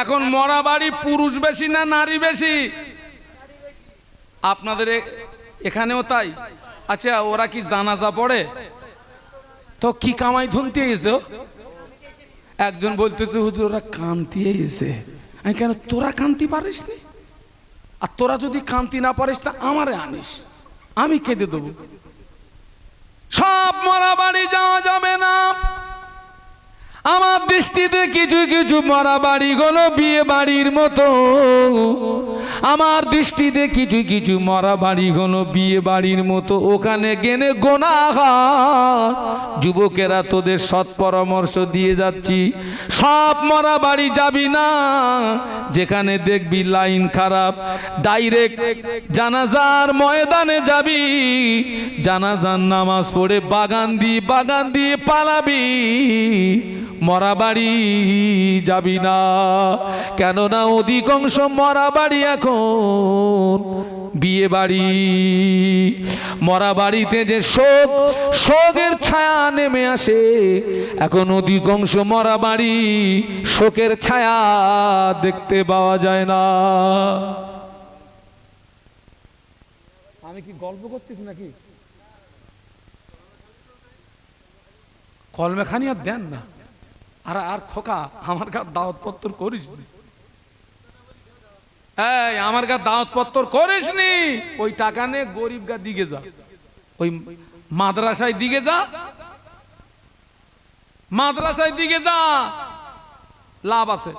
এখন মরা বাড়ি পুরুষ বেশি না নারী বেশি? আপনাদের এখানেও তাই? আচ্ছা ওরা কি জানাজা পড়ে? তো কি কামাই ধুনতে এসে একজন বলতেছে, হুজুর, ওরা কান্তি এসে আমি কেন, তোরা কান্তি পারিস নি আর তোরা যদি কান্তি না পারিস, তা আমারে আনিস। আমি কেঁদে দেবো। সব মরা বাড়ি যাওয়া যাবে না। আমার দৃষ্টিতে কিছু কিছু মরা বাড়িগুলো বিয়ে বাড়ির মতো। আমার দৃষ্টিতে কিছু কিছু মরা বাড়িগুলো বিয়ে বাড়ির মতো। ওখানে গেলে গোনা যুবকেরা তোদের সৎ পরামর্শ দিয়ে যাচ্ছি। সব মরা বাড়ি যাবি না। যেখানে দেখবি লাইন খারাপ। ডাইরেক্ট জানাজার ময়দানে যাবি। জানাজার নামাজ পড়ে বাগান দিয়ে বাগান দিয়ে পালাবি। মরা বাড়ি যাবি না। কেননা অধিকাংশ মরা বাড়ি এখন বিয়ে বাড়ি। মরা বাড়িতে যে শোক, শোকের ছায়া নেমে আসে। এখন অধিকাংশ মরা বাড়ি শোকের ছায়া দেখতে পাওয়া যায় না। আমি কি গল্প করতেছি নাকি? কলমেখানি আর দেন না। আর আর খোকা, আমার কাছে দাওয়াত পত্র করিস নি। এই, আমার কাছে দাওয়াত পত্র করিস নি। ওই টাকা নে গরিব গা দিকে যা। ওই মাদ্রাসায় দিকে যা। মাদ্রাসায় দিকে যা। লাভ আছে।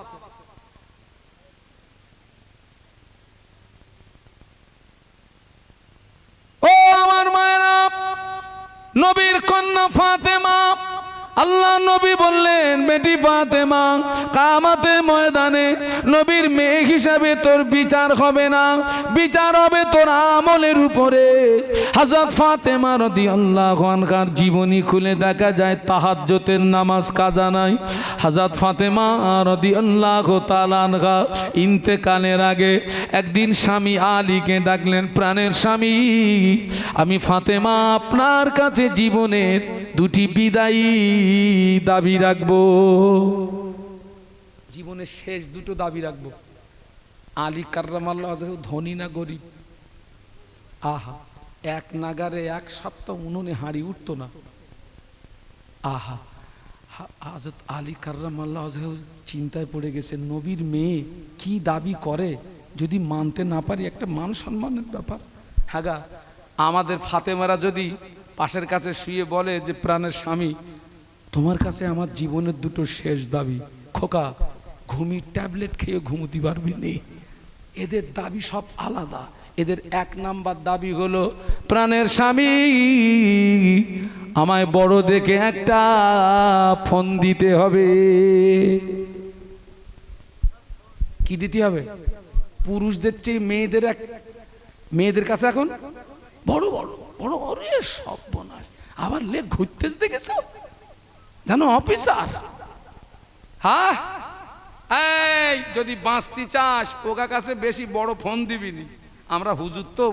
ও আমার মায়েরা, নবীর কন্যা ফাতেমা আল্লাহ নবী বললেন, বেটি ফাতেমা, কামাতে ময়দানে নবীর মেয়ে হিসাবে তোর বিচার হবে না। বিচার হবে তোর আমলের উপরে। হাজার ফাতেমা রদি আল্লাহ খানকার জীবনী খুলে দেখা যায় তাহাজ্জতের নামাজ কাজা নাই। হাজার ফাতেমা রদি আল্লাহ তালানগা ইন্তেকালের আগে একদিন স্বামী আলীকে ডাকলেন, প্রাণের স্বামী, আমি ফাতেমা আপনার কাছে জীবনের দুটি বিদায়ী দাবি রাখব। জীবনের শেষ দুটো দাবি রাখব। আলী কার্রামাল্লাহ ধনী না গরিব? আহা, এক নাগারে এক সপ্তাহ উনুনে হাঁড়ি উঠতো না। আহা হাজরত আলী কার্রামাল্লাহ চিন্তায় পড়ে গেছে, নবীর মেয়ে কি দাবি করে যদি মানতে না পারি? একটা মান সম্মানের ব্যাপার। হাগা আমাদের ফাতেমারা যদি পাশের কাছে শুয়ে বলে যে প্রাণের স্বামী তোমার কাছে আমার জীবনের দুটো শেষ দাবি। খোকা, ঘুমি ট্যাবলেট খেয়ে ঘুমুতে পারবি নেই এদের দাবি সব আলাদা। এদের এক নাম্বার দাবি হলো, প্রাণের স্বামী আমায় বড় দেখে একটা ফোন দিতে হবে। কি দিতে হবে? পুরুষদের চেয়ে মেয়েদের এক মেয়েদের কাছে এখন? বড় বড় বড় বড় সব বনাস আবার লেখ ঘুরতেস দেখেছ? জানো, অফিসার। হ্যাঁ এই, যদি বাঁচতে চাস ওকা কাছে বেশি বড় ফোন দিবি নি। আমরা হুজুর তো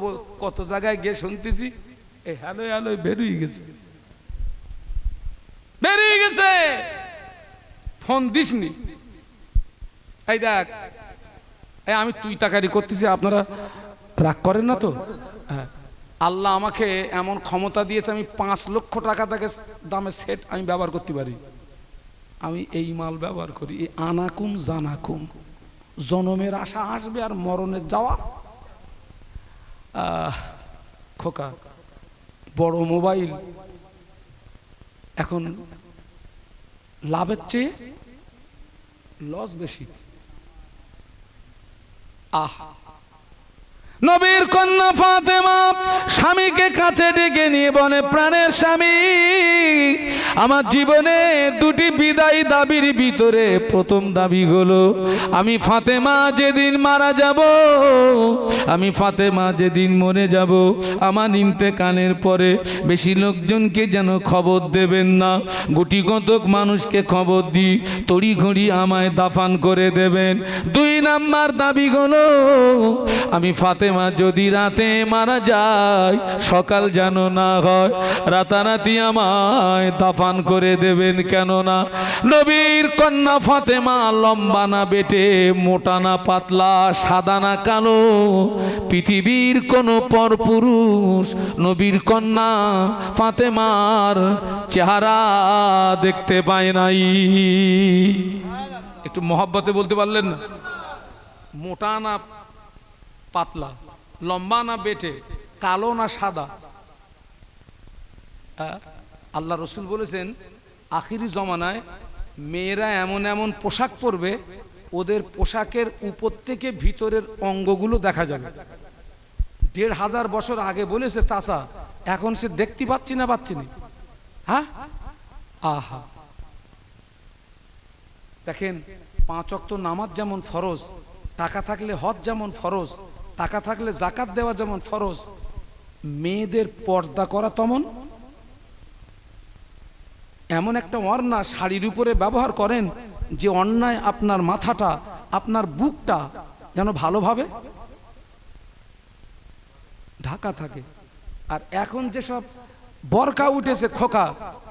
কত জায়গায় গিয়ে শুনতেছি এ হ্যালো হ্যালো বেরিয়ে গেছে। বেরিয়ে গেছে। ফোন দিসনি এই দেখ, এই আমি তুই তাকারি করতেছি, আপনারা রাগ করেন না তো? হ্যাঁ। আল্লাহ আমাকে এমন ক্ষমতা দিয়েছে, আমি পাঁচ লক্ষ টাকা থেকে দামে সেট আমি ব্যবহার করতে পারি। আমি এই মাল ব্যবহার করি, এই আনাকুম জানাকুম। জনমের আশা আসবে আর মরণের যাওয়া। খোকা, বড় মোবাইল। এখন লাভের চেয়ে লস বেশি। আহ নবীর কন্যা ফাতেমা স্বামীকে কাছে ডেকে নিয়ে বনে প্রাণের স্বামী, আমার জীবনে দুটি বিদায় দাবির ভিতরে প্রথম দাবি হলো, আমি ফাতেমা যেদিন মারা যাব, আমি ফাতেমা যেদিন মরে যাব, আমার ইন্তেকালের পরে বেশি লোকজনকে যেন খবর দেবেন না, গুটি কতক মানুষকে খবর দিই, তড়ি ঘড়ি আমায় দাফান করে দেবেন। দুই নাম্বার দাবি হলো, আমি ফাতেমা ফাতেমা যদি রাতে মারা যায়, সকাল যেন না হয়, রাতারাতি আমায় দাফান করে দেবেন কেননা নবীর কন্যা ফাতেমা লম্বা না বেটে, মোটা না পাতলা, সাদা না কালো, পৃথিবীর কোনো পরপুরুষ নবীর কন্যা ফাতেমার চেহারা দেখতে পায় নাই। একটু মহব্বতে বলতে পারলেন না? মোটা না পাতলা, লম্বা না বেটে, কালো না সাদা। আল্লাহ রসুল বলেছেন, আখিরি জমানায় মেয়েরা এমন এমন পোশাক পরবে, ওদের পোশাকের উপর থেকে ভিতরের অঙ্গগুলো দেখা যাবে। দেড় হাজার বছর আগে বলেছে, চাচা, এখন সে দেখতে পাচ্ছি না পাচ্ছি না। হ্যাঁ? আহা। দেখেন, পাঁচ অক্ত নামাজ যেমন ফরজ, টাকা থাকলে হজ যেমন ফরজ টাকা থাকলে জাকাত দেওয়া যেমন ফরজ, মেয়েদের পর্দা করা তেমন। এমন একটা অন্যা শাড়ির উপরে ব্যবহার করেন যে অন্যায় আপনার মাথাটা, আপনার বুকটা যেন ভালোভাবে ঢাকা থাকে। আর এখন যেসব বরকা উঠেছে খোকা,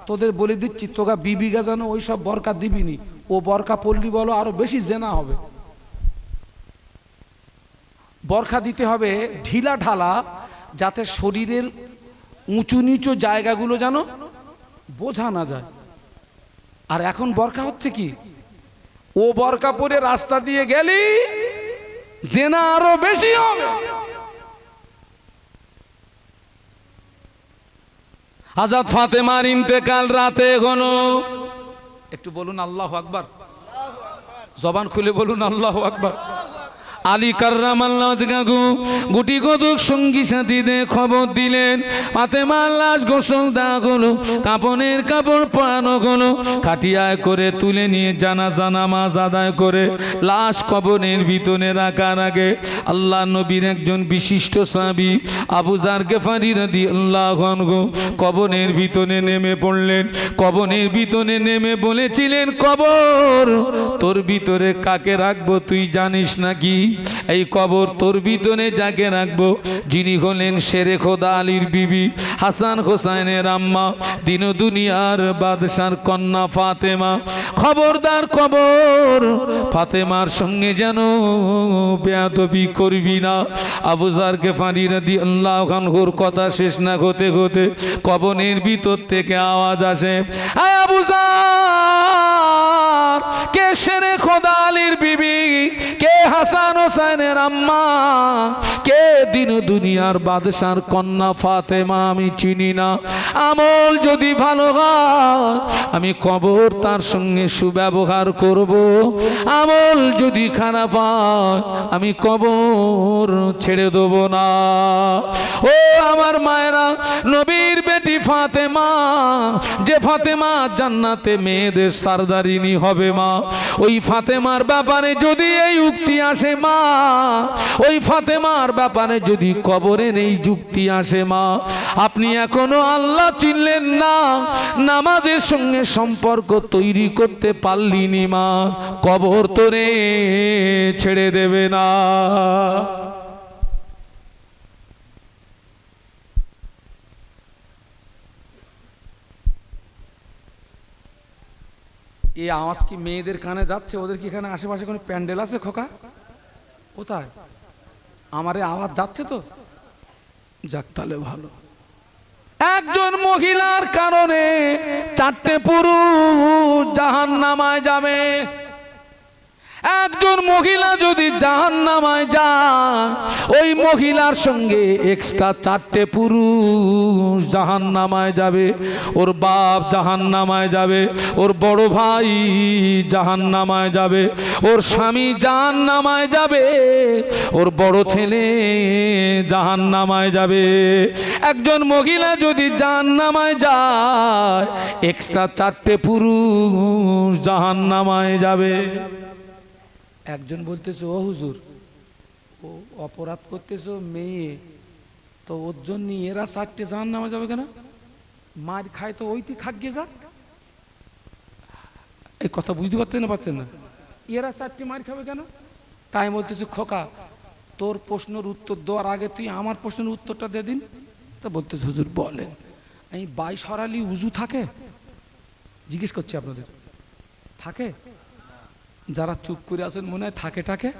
তোদের বলে দিচ্ছি তোকা বিবিগা যেন ওই সব বরকা দিবিনি। ও বরকা পল্লী বলো, আরও বেশি জেনা হবে। বরখা দিতে হবে ঢিলা ঢালা যাতে শরীরের উঁচু নিচু জায়গাগুলো যেন বোঝা না যায়। আর এখন বরখা হচ্ছে কি? ও বরখা পরে রাস্তা দিয়ে গেলি জেনা আরও বেশি হবে। আজাদ ফাতেমার ইন্তেকাল রাতে হলো একটু বলুন আল্লাহ আকবার। জবান খুলে বলুন আল্লাহ আকবার। আলী কার্রামাল্লাহ গাগু গুটি কতক সঙ্গী খবর দিলেন। ফাতেমার লাশ গোসল দেওয়া হলো কাপড় পরানো হলো খাটিয়ায় করে তুলে নিয়ে জানাজা নামাজ আদায় করে লাশ কবনের ভিতরে রাখার আগে আল্লাহ নবীর একজন বিশিষ্ট সাবি আবু জার গেফারি রাদি আল্লাহ কবনের ভিতরে নেমে পড়লেন। কবনের ভিতরে নেমে বলেছিলেন, কবর, তোর ভিতরে কাকে রাখব তুই জানিস নাকি? এই কবর তোর ভিতরে যাকে রাখব? যিনি হলেন শেরে খোদা আলীর বিবি, হাসান হোসাইনের আম্মা, দিন দুনিয়ার বাদশার কন্যা ফাতেমা। খবরদার কবর ফাতেমার সঙ্গে যেন বেয়াদবি করবি না। আবুজারকে ফাঁড়ি রাদি আল্লাহ খানহুর কথা শেষ না হতে হতে কবনের ভিতর থেকে আওয়াজ আসে আবুজার কে শেরে খোদা আলীর বিবি, কে হাসান হোসেনের আম্মা, কে দিন দুনিয়ার বাদশার কন্যা ফাতেমা আমি চিনি না। আমল যদি ভালো হয়, আমি কবর তার সঙ্গে সুব্যবহার করব। আমল যদি খারাপ হয়, আমি কবর ছেড়ে দেব না। ও আমার মায়েরা, নবীর বেটি ফাতেমা, যে ফাতেমা জান্নাতে মেয়েদের সারদারিনী হবে মা। ওই ফাতেমার ব্যাপারে যদি এই উক্তি আসে মা ওই ফাতেমার ব্যাপারে যদি কবরের এই যুক্তি আসে মা, আপনি এখনও আল্লাহ চিনলেন না, নামাজের সঙ্গে সম্পর্ক তৈরি করতে পারলিনি মা, কবর তোরে ছেড়ে দেবে না। এই আওয়াজ কি মেয়েদের কানে যাচ্ছে? ওদের কি এখানে আশেপাশে কোনো প্যান্ডেল আছে খোকা? কোথায়? আমার আওয়াজ যাচ্ছে তো? যাক তাহলে ভালো। একজন মহিলার কারণে চারটে পুরুষ জাহান নামায় যাবে। একজন মহিলা যদি জাহান নামায় যায়, ওই মহিলার সঙ্গে এক্সট্রা চারটে পুরুষ জাহান নামায় যাবে। ওর বাপ জাহান নামায় যাবে, ওর বড় ভাই জাহান নামায় যাবে, ওর স্বামী জাহান নামায় যাবে, ওর বড় ছেলে জাহান নামায় যাবে। একজন মহিলা যদি জাহান নামায় যায় এক্সট্রা চারটে পুরুষ জাহান নামায় যাবে। একজন বলতেছে, ও হুজুর, ও অপরাধ করতেছে মেয়ে, তো ওর জন্য এরা চারটে জাহান নামা যাবে কেন? মার খায় তো ওইটি খাগিয়ে যাক। এই কথা বুঝতে পারছেন না পারছেন না? এরা চারটে মার খাবে কেন? তাই বলতেছে, খোকা, তোর প্রশ্নের উত্তর দেওয়ার আগে তুই আমার প্রশ্নের উত্তরটা দে দিন। তা বলতে হুজুর, বলেন আমি বাই সরালি উজু থাকে? জিজ্ঞেস করছি আপনাদের, থাকে? যারা চুপ করে আছেন, মনে হয় থাকে থাকে।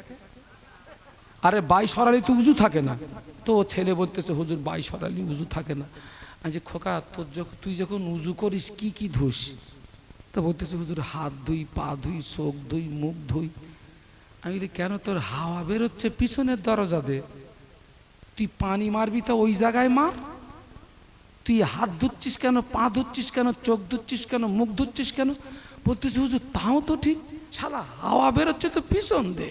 আরে বাই সরালি তো উজু থাকে না। তো ছেলে বলতেছে, হুজুর, বাই সরালি উজু থাকে না। আমি যে, খোকা, তোর যখন তুই যখন উজু করিস, কি কি ধুস? তা বলতেছে, হুজুর, হাত ধুই, পা ধুই, চোখ ধুই, মুখ ধুই। আমি বলি, কেন তোর হাওয়া বেরোচ্ছে পিছনের দরজা দে? তুই পানি মারবি তো ওই জায়গায় মার। তুই হাত ধুচ্ছিস কেন, পা ধুচ্ছিস কেন, চোখ ধুচ্ছিস কেন, মুখ ধুচ্ছিস কেন? বলতেছে, হুজুর, তাও তো ঠিক। শালা হাওয়া বেরোচ্ছে তো পিছন দে।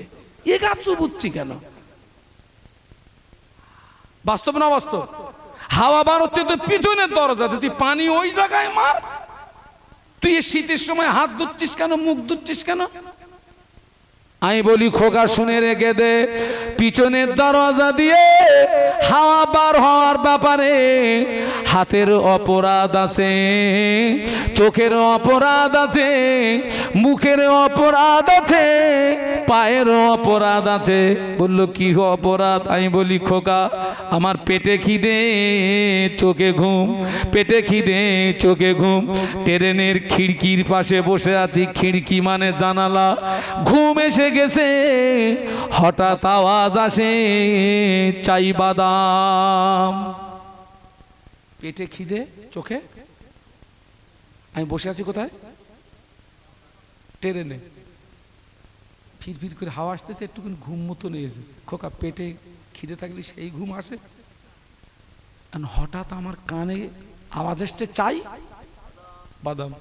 এ গাছ চুবুচ্ছি কেন? বাস্তব না বাস্তব হাওয়া বার হচ্ছে তো পিছনের দরজা তুই পানি ওই জায়গায় মার। তুই শীতের সময় হাত ধুচ্ছিস কেন, মুখ ধুচ্ছিস কেন? আমি বলি, খোকা শুনে রেখে দে, পিছনের দরজা দিয়ে হাওয়া বার হওয়ার ব্যাপারে হাতের অপরাধ আছে, চোখের অপরাধ আছে, মুখের অপরাধ আছে, পায়ের অপরাধ আছে। বলল, কি অপরাধ? আমি বলি, খোকা, আমার পেটে খিদে, চোখে ঘুম, পেটে খিদে, চোখে ঘুম। ট্রেনের খিড়কির পাশে বসে আছি, খিড়কি মানে জানালা। ঘুম এসে গেছে, হঠাৎ আওয়াজ আসে, চাই বাদাম। পেটে খিদে চোখে? আমি বসে আছি কোথায়? ট্রেনে। ফির ফির করে হাওয়া আসতেছে, একটুখানি ঘুম মতো নিয়েছে খোকা, পেটে খিদে থাকলে সেই ঘুম আসে। হঠাৎ আমার কানে আওয়াজ আসছে, চাই বাদাম।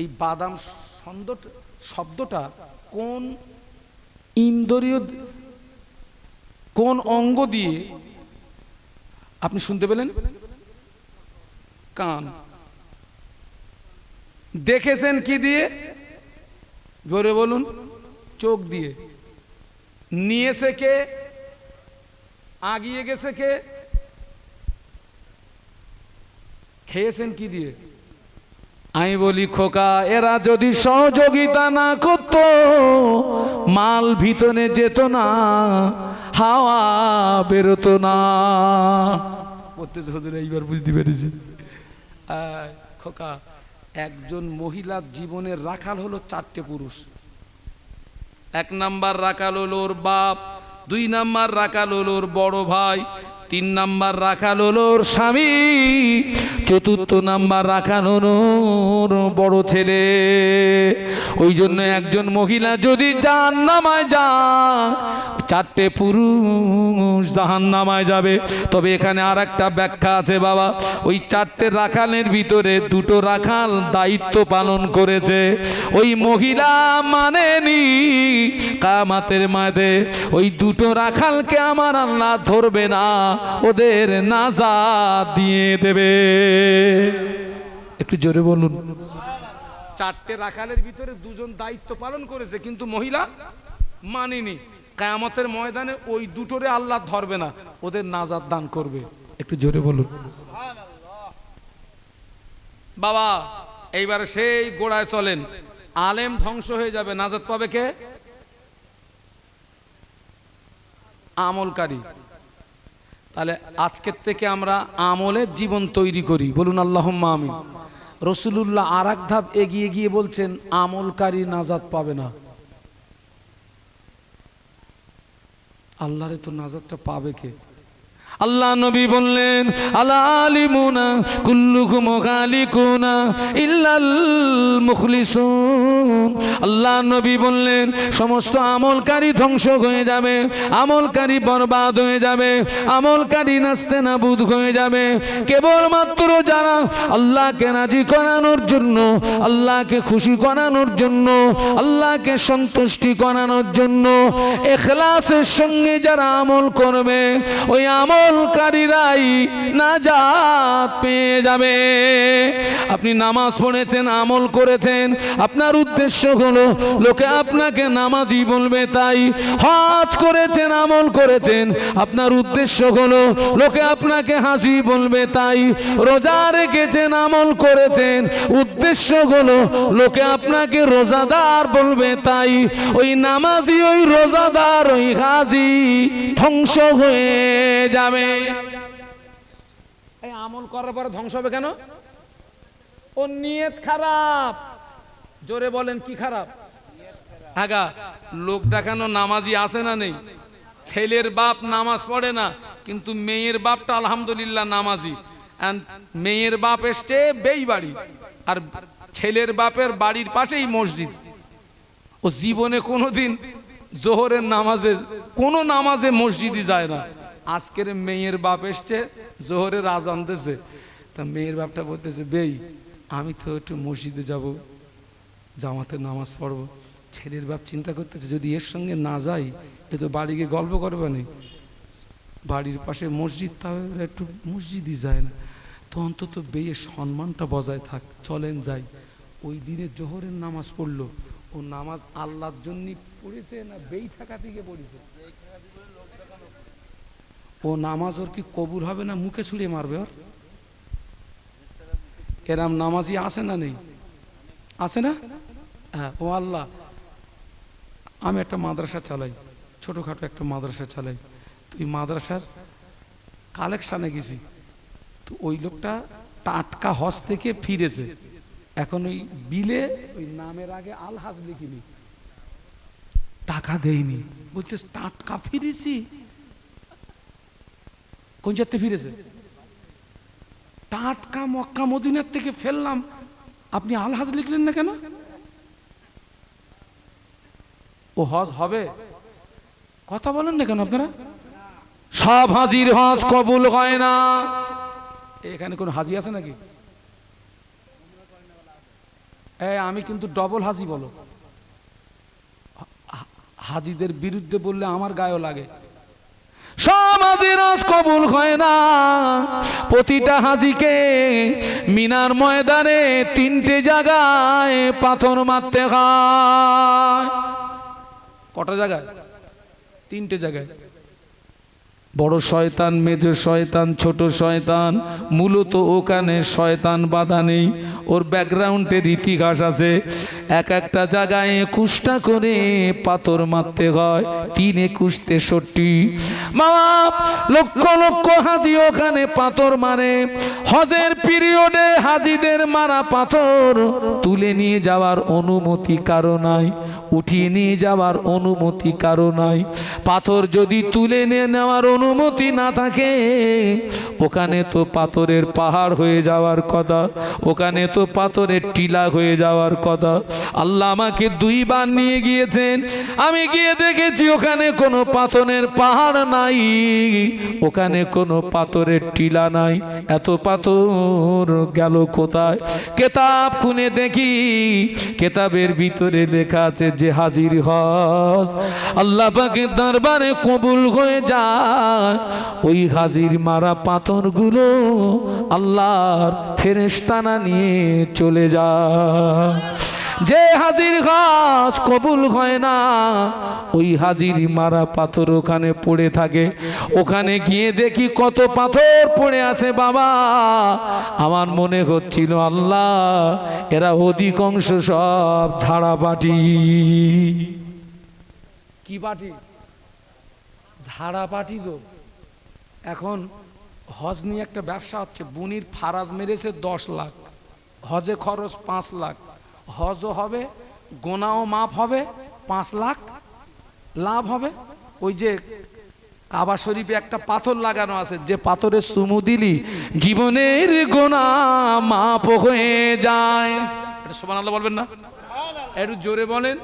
এই বাদাম শব্দটা কোন ইন্দ্রিয় কোন অঙ্গ দিয়ে আপনি শুনতে পেলেন? কান। দেখেছেন কি দিয়ে? জোরে বলুন, চোখ দিয়ে। নিয়েছে কে? আগিয়ে গেছে কে? খেয়েছেন কি দিয়ে? আমি বলি খোকা এরা যদি সহযোগিতা না করতো মাল ভিতরে যেত না হাওয়া বেরোতো না। বলতেছে হুজুর এইবার বুঝতে পেরেছি। খোকা একজন মহিলার জীবনের রাখাল হলো চারটে পুরুষ। এক নাম্বার রাখাল হলো ওর বাপ দুই নাম্বার রাখাল হলো ওর বড় ভাই তিন নাম্বার রাখাল হলো ওর স্বামী, চতুর্থ নাম্বার রাখানো ওর বড় ছেলে। ওই জন্য একজন মহিলা যদি জাহান নামায় যান চারটে পুরুষ জাহান নামায় যাবে। তবে এখানে আর একটা ব্যাখ্যা আছে বাবা, ওই চারটে রাখালের ভিতরে দুটো রাখাল দায়িত্ব পালন করেছে। ওই মহিলা মানেনি কামাতের মাঝে ওই দুটো রাখালকে আমার আল্লাহ ধরবে না। ওদের নাজাদ দিয়ে দেবে। একটু জোরে বলুন। চারটে রাখালের ভিতরে দুজন দায়িত্ব পালন করেছে কিন্তু মহিলা মানেনি। কায়ামতের ময়দানে ওই দুটোরে আল্লাহ ধরবে না ওদের নাজাদ দান করবে। একটু জোরে বলুন। বাবা এইবার সেই গোড়ায় চলেন। আলেম ধ্বংস হয়ে যাবে। নাজাদ পাবে কে? আমলকারী। তাহলে আজকের থেকে আমরা আমলের জীবন তৈরি করি। বলুন আল্লাহ আমি রসুলুল্লাহ আর এক ধাপ এগিয়ে গিয়ে বলছেন, আমলকারী নাজাদ পাবে না। আল্লাহরে তো নাজাদটা পাবে কে? আল্লাহ নবী বললেন, আলা আলিমুনা কুল্লুকুম গালিকুনা ইল্লাল মুখলিসুন। আল্লাহ নবী বললেন, সমস্ত আমলকারী ধ্বংস হয়ে যাবে, আমলকারী বরবাদ হয়ে যাবে, আমলকারী নাস্তে নাবুদ হয়ে যাবে। কেবলমাত্র যারা আল্লাহকে রাজি করানোর জন্য, আল্লাহকে খুশি করানোর জন্য, আল্লাহকে সন্তুষ্টি করানোর জন্য, এখলাসের সঙ্গে যারা আমল করবে, ওই আমলকারীরাই নাজাত পেয়ে যাবে। আপনি নামাজ পড়েছেন, আমল করেছেন, আপনার উদ্দেশ্য হলো, লোকে আপনাকে নামাজি বলবে, তাই হজ করেছেন, আমল করেছেন। আপনার উদ্দেশ্য হলো, লোকে আপনাকে হাসি বলবে, তাই রোজা রেখেছেন, আমল করেছেন। উদ্দেশ্য হলো, লোকে আপনাকে রোজাদার বলবে, তাই ওই নামাজি ওই রোজাদার, ওই হাজি ধ্বংস হয়ে যাবে এই আমল করার পরে ধ্বংস হবে কেন? ও নিয়ত খারাপ। জোরে বলেন কি খারাপ? আগা লোক দেখানো নামাজি আছে না নেই? ছেলের বাপ নামাজ পড়ে না কিন্তু মেয়ের বাপটা আলহামদুলিল্লাহ নামাজি। মেয়ের বাপ এসছে বেই বাড়ি আর ছেলের বাপের বাড়ির পাশেই মসজিদ। ও জীবনে কোনোদিন জোহরের নামাজে কোনো নামাজে মসজিদই যায় না। আজকের মেয়ের বাপ এসছে, জোহরের আজান আনতেছে। তা মেয়ের বাপটা বলতেছে, বেই, আমি তো একটু মসজিদে যাব জামাতে নামাজ পড়ব। ছেলের বাপ চিন্তা করতেছে, যদি এর সঙ্গে না যাই, এ তো বাড়ি গিয়ে গল্প করবে না। বাড়ির পাশে মসজিদ তাহলে একটু মসজিদই যায় না। তো অন্তত বেয়ের সম্মানটা বজায় থাক, চলেন যাই। ওই দিনে জোহরের নামাজ পড়ল। ও নামাজ আল্লাহর জন্য পড়েছে না বেই থাকা থেকে পড়েছে? ও নামাজ ওর কি কবুল হবে না মুখে ছুঁড়ে মারবে ওর? এরাম নামাজি আসে না নেই? আসে না? হ্যাঁ ও আল্লাহ। আমি একটা মাদ্রাসা চালাই, ছোটোখাটো একটা মাদ্রাসা চালাই। তুই মাদ্রাসার কালেকশানে গেছি, তো ওই লোকটা টাটকা হজ থেকে ফিরেছে। এখন ওই বিলে ওই নামের আগে আলহাজ লিখিনি। টাকা দেয়নি। বলতে টাটকা ফিরেছি? কোন যাত্রে ফিরেছে? টাটকা মক্কা মদিনার থেকে ফেললাম। আপনি আলহাজ লিখলেন না কেন? ও হজ হবে? কথা বলেন না কেন আপনারা? সব হাজির হজ কবুল হয় না। এখানে কোন হাজি আছে নাকি? আমি কিন্তু ডবল হাজি বলো। হাজিদের বিরুদ্ধে বললে আমার গায়েও লাগে। সব হাজির হজ কবুল হয় না। প্রতিটা হাজিকে মিনার ময়দানে তিনটে জায়গায় পাথর মারতে হয়। কটা জায়গায়? তিনটে জায়গায়। বড় শয়তান, মেজ শয়তান, ছোট শয়তান, মূলত ওখানে শয়তান বাধা নেই। ওর ব্যাকগ্রাউন্ডের ইতিহাস আছে। এক একটা জায়গায় একুশটা করে পাথর মারতে হয়, তিন একুশ তেষট্টি। বাবা লক্ষ লক্ষ হাজি ওখানে পাথর মারে। হজের পিরিয়ডে হাজিদের মারা পাথর তুলে নিয়ে যাওয়ার অনুমতি কারও নাই। উঠিয়ে নিয়ে যাওয়ার অনুমতি কারও নাই। পাথর যদি তুলে নিয়ে নেওয়ার অনুমতি না থাকে, ওখানে তো পাথরের পাহাড় হয়ে যাওয়ার কথা, ওখানে তো পাথরের টিলা হয়ে যাওয়ার কথা। আল্লাহ আমাকে দুইবার নিয়ে গিয়েছেন। আমি গিয়ে দেখেছি ওখানে কোনো পাথরের পাহাড় নাই, ওখানে কোনো পাথরের টিলা নাই। এত পাথর গেল কোথায়? কেতাব খুনে দেখি, কেতাবের ভিতরে লেখা আছে যে হাজির হজ আল্লাহ পাকের দরবারে কবুল হয়ে যায়। ওই হাজির মারা পাথরগুলো আল্লাহর ফেরেস্তানা নিয়ে চলে যায়। যে হাজির গাছ কবুল হয় না, ওই হাজির মারা পাথর ওখানে পড়ে থাকে। ওখানে গিয়ে দেখি কত পাথর পড়ে আছে বাবা। আমার মনে হচ্ছিল, আল্লাহ, এরা অধিকাংশ সব ঝাড়া পাটি। কি পাটি? ঝাড়া পাটি গো। এখন হজ নিয়ে একটা ব্যবসা হচ্ছে, বুনির ফারাজ মেরেছে দশ লাখ, হজে খরচ পাঁচ লাখ। হজও হবে, গোনাও মাপ হবে, পাঁচ লাখ লাভ হবে। ওই যে কাবা শরীফে একটা পাথর লাগানো আছে, যে পাথরের সুমু দিলি, জীবনের গোনা মাপ হয়ে যায়। এটা সোমান আল্লাহ বলবেন না? একটু জোরে বলেন।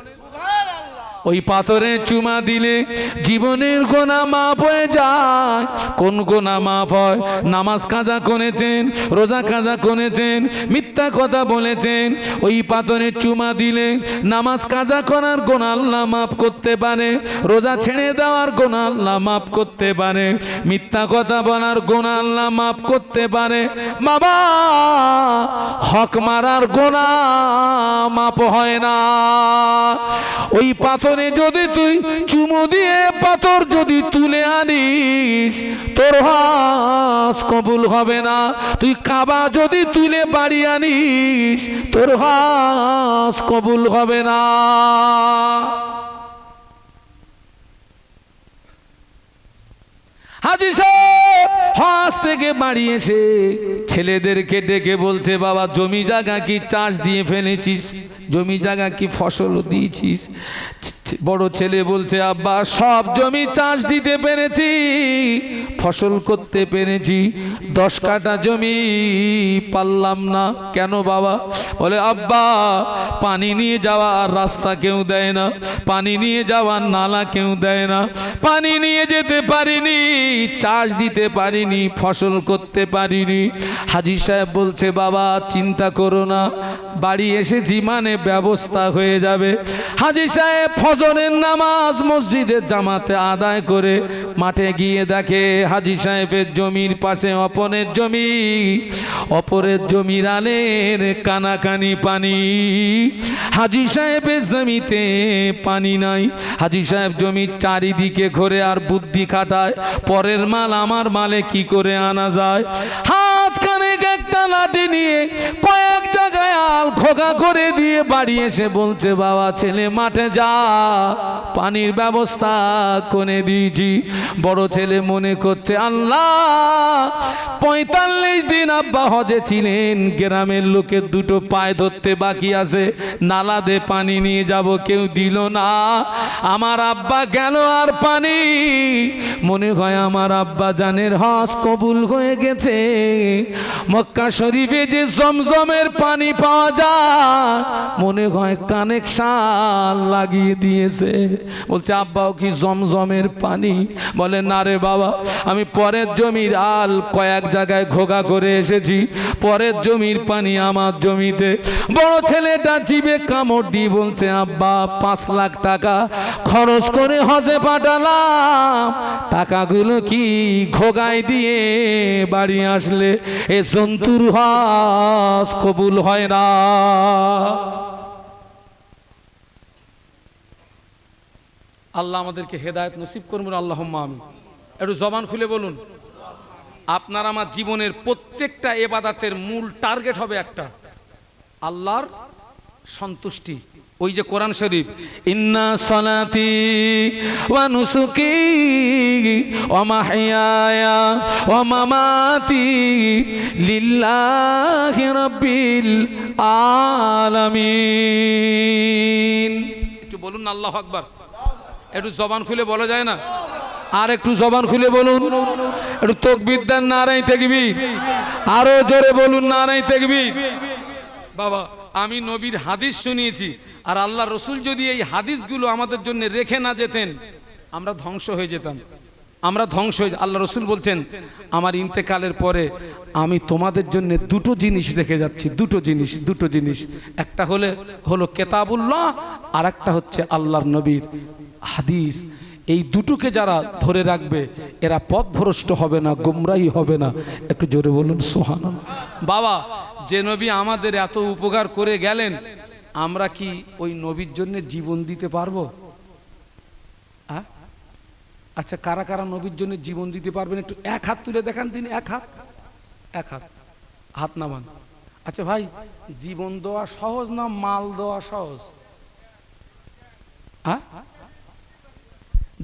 ওই পাথরে চুমা দিলে জীবনের গোনা মাপ হয়ে যায়। কোন গোনা মাপ হয়? নামাজ কাজা করেছেন, রোজা কাজা করেছেন, মিথ্যা কথা বলেছেন। ওই পাথরে চুমা দিলে নামাজ কাজা করার গোনা আল্লাহ মাফ করতে পারে, রোজা ছেড়ে দেওয়ার গোনা আল্লাহ মাফ করতে পারে, মিথ্যা কথা বলার গোনা আল্লাহ মাফ করতে পারে। বাবা, হক মারার গোনা মাপ হয় না। ওই পাথরে যদি তুই চুমু দিয়ে পাথর যদি তুলে আনিস, তোর হাস কবুল হবে না। তুই কাবা যদি তুলে বাড়ি আনিস, তোর হাস কবুল হবে না। হাজি সাহেব, হাস থেকে বাড়ি এসে ছেলেদেরকে ডেকে বলছে, বাবা, জমি জায়গা কি চাষ দিয়ে ফেলেছিস? জমি জায়গা কি ফসল দিয়েছিস? বড় ছেলে বলছে, আব্বা, সব জমি চাষ দিতে পেরেছি, ফসল করতে পেরেছি, দশ কাটা জমি পারলাম না। কেন বাবা? বলে, আব্বা, পানি নিয়ে যাওয়ার রাস্তা কেউ দেয় না, পানি নিয়ে যাওয়ার নালা কেউ দেয় না, পানি নিয়ে যেতে পারিনি, চাষ দিতে পারিনি, ফসল করতে পারিনি। হাজি সাহেব বলছে, বাবা, চিন্তা করো না, বাড়ি এসেছি মানে ব্যবস্থা হয়ে যাবে। হাজি সাহেব ফজরের নামাজ মসজিদের জামাতে আদায় করে মাঠে গিয়ে দেখে হাজি সাহেবের জমির পাশে অপরের জমি, অপরের জমির আলের কানাকানি পানি। হাজি সাহেবের জমিতে পানি নাই। হাজি সাহেব জমির চারিদিকে ঘোরে আর বুদ্ধি খাটায়, পরের মাল আমার মালে কি করে আনা যায়? খানেক একটা লাঠি নিয়ে কয়েক জায়গায় আল খোকা করে দিয়ে বাড়ি এসে বলছে, বাবা, ছেলে, মাঠে যা। পানির ব্যবস্থা করে দিয়েছি। বড় ছেলে মনে করছে, আল্লাহ, পঁয়তাল্লিশ দিন আব্বা হজে ছিলেন। গ্রামের লোকের দুটো পায়ে ধরতে বাকি আছে। নালা দে পানি নিয়ে যাব, কেউ দিল না। আমার আব্বা গেল আর পানি। মনে হয় আমার আব্বা জানের হস কবুল হয়ে গেছে। মক্কা শরীফে যে জমজমের পানি পাওয়া যায়, মনে হয় কানেকশান লাগিয়ে দিয়েছে। বলছে, আব্বাও কি জমজমের পানি? বলে, না রে বাবা, আমি পরের জমির আল কয়েক জায়গায় ঘোগা করে এসেছি। পরের জমির পানি আমার জমিতে। বড় ছেলেটা জিবে কামড় বলছে, আব্বা, পাঁচ লাখ টাকা খরচ করে হজে পাঠালাম। টাকাগুলো কি ঘোগায় দিয়ে বাড়ি আসলে? এ জন্তুর হাস কবুল হয় না। আল্লাহ আমাদেরকে হেদায়ত নসিব করবেন আল্লাহ আমি একটু জবান খুলে বলুন, আপনার আমার জীবনের প্রত্যেকটা এবাদাতের মূল টার্গেট হবে একটা, আল্লাহর সন্তুষ্টি। ওই যে কোরআন শরীফ, ইন্না সলাতি ওয়া নুসুকি ওয়া মাহইয়ায়া ওয়া মামাতি লিল্লাহি রাব্বিল আলামিন। একটু বলুন আল্লাহ আকবার। একটু জবান খুলে বলা যায় না? আর একটু জবান খুলে বলুন। একটু তকবির দেন নারাই তেকবি আরও জোরে বলুন নারাই তেকবি বাবা আমি নবীর হাদিস শুনিয়েছি। আর আল্লাহ রসুল যদি এই হাদিসগুলো আমাদের জন্য রেখে না যেতেন, আমরা ধ্বংস হয়ে যেতাম। আমরা ধ্বংস হয়ে আল্লাহ রসুল বলছেন, আমার ইন্তেকালের পরে আমি তোমাদের জন্য দুটো জিনিস রেখে যাচ্ছি, দুটো জিনিস দুটো জিনিস। একটা হলে, হলো কেতাবুল্লাহ আর একটা হচ্ছে আল্লাহর নবীর হাদিস। এই দুটোকে যারা ধরে রাখবে, এরা পথভ্রষ্ট হবে না, গুমরাহি হবে না। একটু জোরে বলুন সোহান বাবা যে নবী আমাদের এত উপকার করে গেলেন, আমরা কি ওই নবীর জন্য জীবন দিতে পারব? আচ্ছা কারা কারা নবীর জন্য জীবন দিতে পারবেন একটু এক হাত তুলে দেখান তিনি, এক হাত। এক হাত। হাত নামান। আচ্ছা ভাই, জীবন দেওয়া সহজ না মাল দেওয়া সহজ?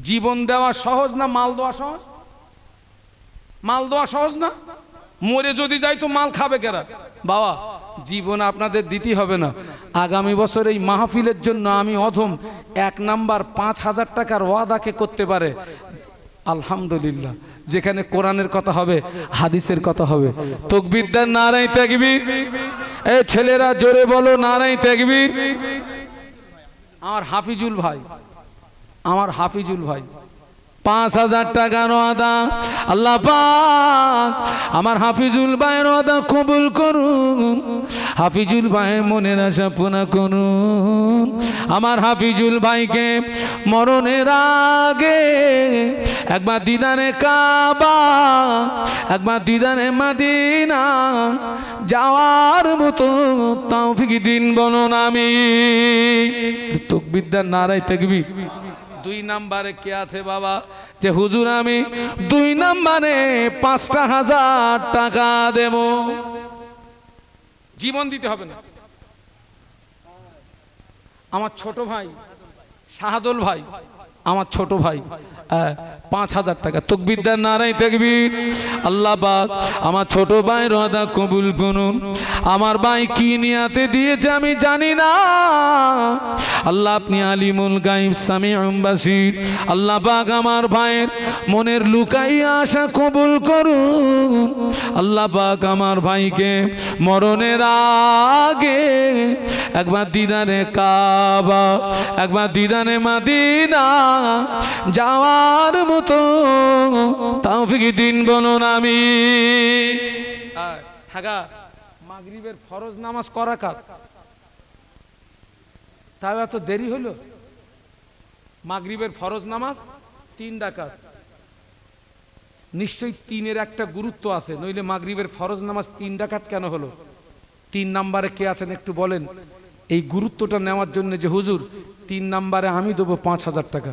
জীবন দেওয়া সহজ না মাল দেওয়া সহজ? মাল দেওয়া সহজ না? মরে যদি যাই তো মাল খাবে কেরা? বাবা, জীবন আপনাদের দিতে হবে না। আগামী বছর এই মাহফিলের জন্য আমি অধম এক নাম্বার পাঁচ হাজার টাকার ওয়াদাকে করতে পারে। আলহামদুলিল্লাহ। যেখানে কোরআনের কথা হবে, হাদিসের কথা হবে। তকবিদ্যার নারাই তাকবীর। এ ছেলেরা, জোরে বলো নারাই তাকবীর। আমার হাফিজুল ভাই, আমার হাফিজুল ভাই। পাঁচ হাজার টাকার আদা। আল্লাহ পাক আমার হাফিজুল ভাইয়ের আদা কবুল করুন। হাফিজুল ভাইয়ের মনের আশা পুনা করুন। আমার হাফিজুল ভাইকে মরণের আগে একবার দিদারে কাবা, একবার দিদানে মাদিনা যাওয়ার মতো তাও ফিকি দিন বলুন আমি। তকবিদ্যার নারায় তেকবি দুই নাম্বারে কে আছে বাবা? যে হুজুর, আমি দুই নাম্বারে পাঁচটা হাজার টাকা দেব। জীবন দিতে হবে না। আমার ছোট ভাই শাহাদুল ভাই, আমার ছোট ভাই পাঁচ হাজার টাকা। তকবিদ্যার নারাই তেকবির? আল্লাহ পাক, আমার ছোট ভাই রদা কবুল করুন। আমার ভাই কি নিয়াতে দিয়েছে আমি জানি না। আল্লাহ আপনি আলিমুল গাইব সামি বাসির। আল্লাহ পাক আমার ভাইয়ের মনের লুকাই আশা কবুল করুন। আল্লাহ পাক আমার ভাইকে মরণের আগে একবার দিদানে কাবা, একবার দিদানে মাদিনা যাওয়ার মতো। তাও ফিকি দিন বলুন আমি হাগা, মাগরিবের ফরজ নামাজ করা কার? তাও এত দেরি হলো? মাগরিবের ফরজ নামাজ তিন ডাকাত। নিশ্চয়ই তিনের একটা গুরুত্ব আছে, নইলে মাগরিবের ফরজ নামাজ তিন ডাকাত কেন হলো? তিন নাম্বারে কে আছেন একটু বলেন। এই গুরুত্বটা নেওয়ার জন্য যে হুজুর, তিন নাম্বারে আমি দেবো পাঁচ হাজার টাকা।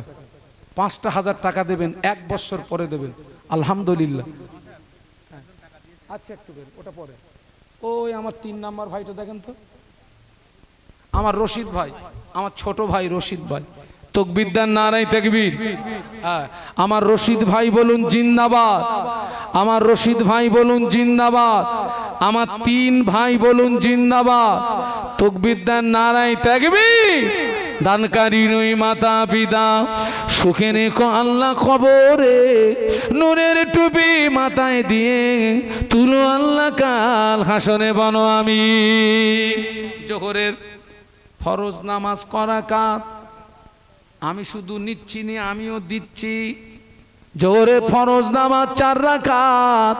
পাঁচটা হাজার টাকা দেবেন এক বছর পরে দেবেন। আলহামদুলিল্লাহ। আচ্ছা একটু ওটা পরে। ওই আমার তিন নাম্বার ভাইটা দেখেন তো। আমার রশিদ ভাই আমার ছোট ভাই রশিদ ভাই। তকবিদ্যার নারাই তেকবির। হ্যাঁ, আমার রশিদ ভাই বলুন জিন্দাবাদ। আমার রশিদ ভাই বলুন জিন্দাবাদ। আমার তিন ভাই বলুন জিন্দাবাদ। তকবিদ্যার নারাই তেকবির। দানকারী নই মাতা পিতা। সুখে রেখো আল্লাহ খবরে নূরের টুপি মাথায় দিয়ে তুলো আল্লাহ কাল হাসনে বনো আমি। জোহরের ফরজ নামাজ করা কাত, আমি শুধু নিচ্ছি নি, আমিও দিচ্ছি। জোরে ফরজ নামাজ চার রাকাত।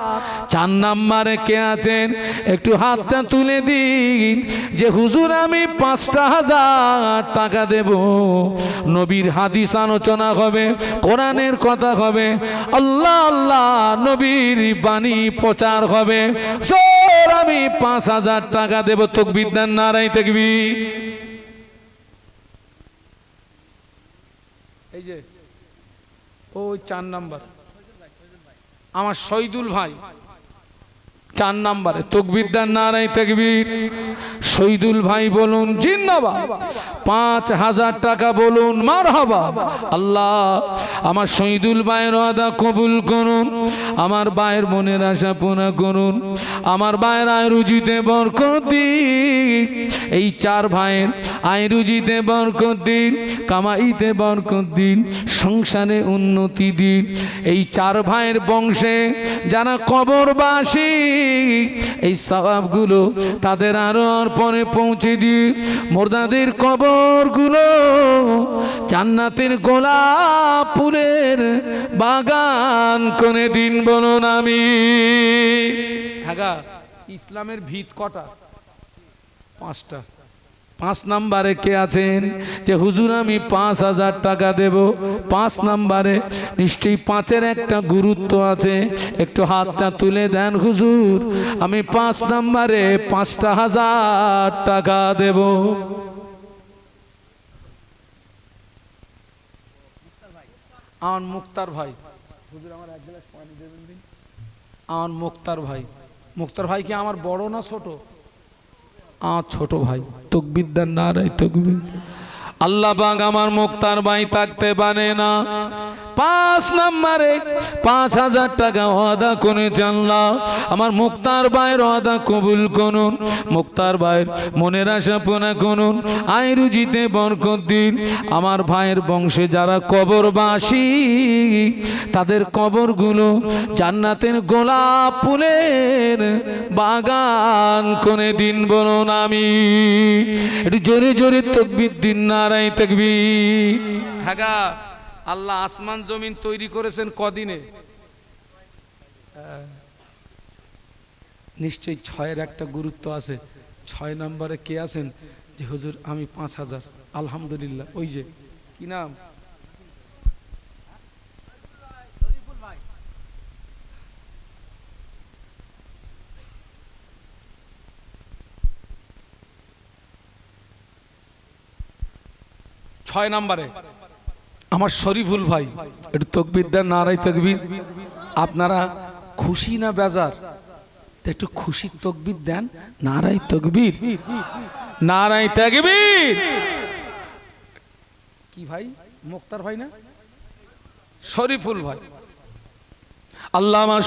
চার নাম্বারে কে আছেন? একটু হাতটা তুলে দিন। যে হুজুর, আমি পাঁচটা হাজার টাকা দেব। নবীর হাদিস আলোচনা হবে, কোরআনের কথা হবে। আল্লাহ আল্লাহ, নবীর বাণী প্রচার হবে। সর আমি পাঁচ হাজার টাকা দেব। তকবিদ্যার নারাই দেখবি এই যে ওই চার নম্বর। আমার শহীদুল ভাই চার নাম্বারে তকবিদ্যার নারাই তেকবির। শহীদুল ভাই বলুন, জিন্দাবাদ। পাঁচ হাজার টাকা বলুন মার হবা আল্লাহ, আমার শহীদুল ভাইয়ের আদা কবুল করুন, আমার ভাইয়ের মনের আশা পুরা করুন, আমার ভাইয়ের আয় রুজিতে বরকত এই চার ভাইয়ের আয় রুজিতে বরকত দিন, কামাইতে বরকত দিন, সংসারে উন্নতি দিন। এই চার ভাইয়ের বংশে যারা কবরবাসী এই সবাবগুলো তাদের আরও পরে পৌঁছে দি মোরদাদের কবরগুলো জান্নাতের গোলাপ ফুলের বাগান করে দিন বলুন আমি হ্যাগা ইসলামের ভিত কটা? পাঁচটা। পাঁচ নাম্বারে কে আছেন? যে হুজুর আমি পাঁচ হাজার টাকা দেব। পাঁচ নাম্বারে নিশ্চয়ই পাঁচের একটা গুরুত্ব আছে। একটু হাতটা তুলে দেন হুজুর। আমি পাঁচ নাম্বারে পাঁচটা হাজার টাকা দেব। আমার মুক্তার ভাই। হুজুর আমার এক গ্লাস পানি দেবেন আমার মুক্তার ভাই। মুক্তার ভাই কি আমার বড় না ছোট? আমার ছোট ভাই। তকবিদ্যার নারাই তকবির। আল্লাহ আমার মুক্তার ভাই থাকতে পারে না। পাঁচ নাম্বারে পাঁচ হাজার টাকা ওয়াদা করে জানলাম আমার মুক্তার ভাইয়ের ওয়াদা কবুল করুন, মুক্তার ভাইয়ের মনের আশা পুরা করুন, আয় রুজিতে বরকত দিন। আমার ভাইয়ের বংশে যারা কবরবাসী, তাদের কবরগুলো জান্নাতের গোলাপ ফুলের বাগান করে দিন বলুন আমি একটু জোরে জোরে তকবির দিন নারাই তকবির। হ্যাগা আল্লাহ আসমান জমিন তৈরি করেছেন কদিনে? নিশ্চয়ই ছয়ের একটা গুরুত্ব আছে। ছয় নম্বরে কে আছেন? যে হুজুর, আমি পাঁচ হাজার। আলহামদুলিল্লাহ। ওই যে, কি নাম? ছয় নম্বরে। আমার শরীফুল ভাই, একটু তকবির দেন নারাই তকবির। আপনারা খুশি না বেজার? একটু খুশি তকবির দেন নারাই তকবির। নারাই তকবির! কি ভাই? মুক্তার ভাই না? শরীফুল ভাই। আল্লাহ আমার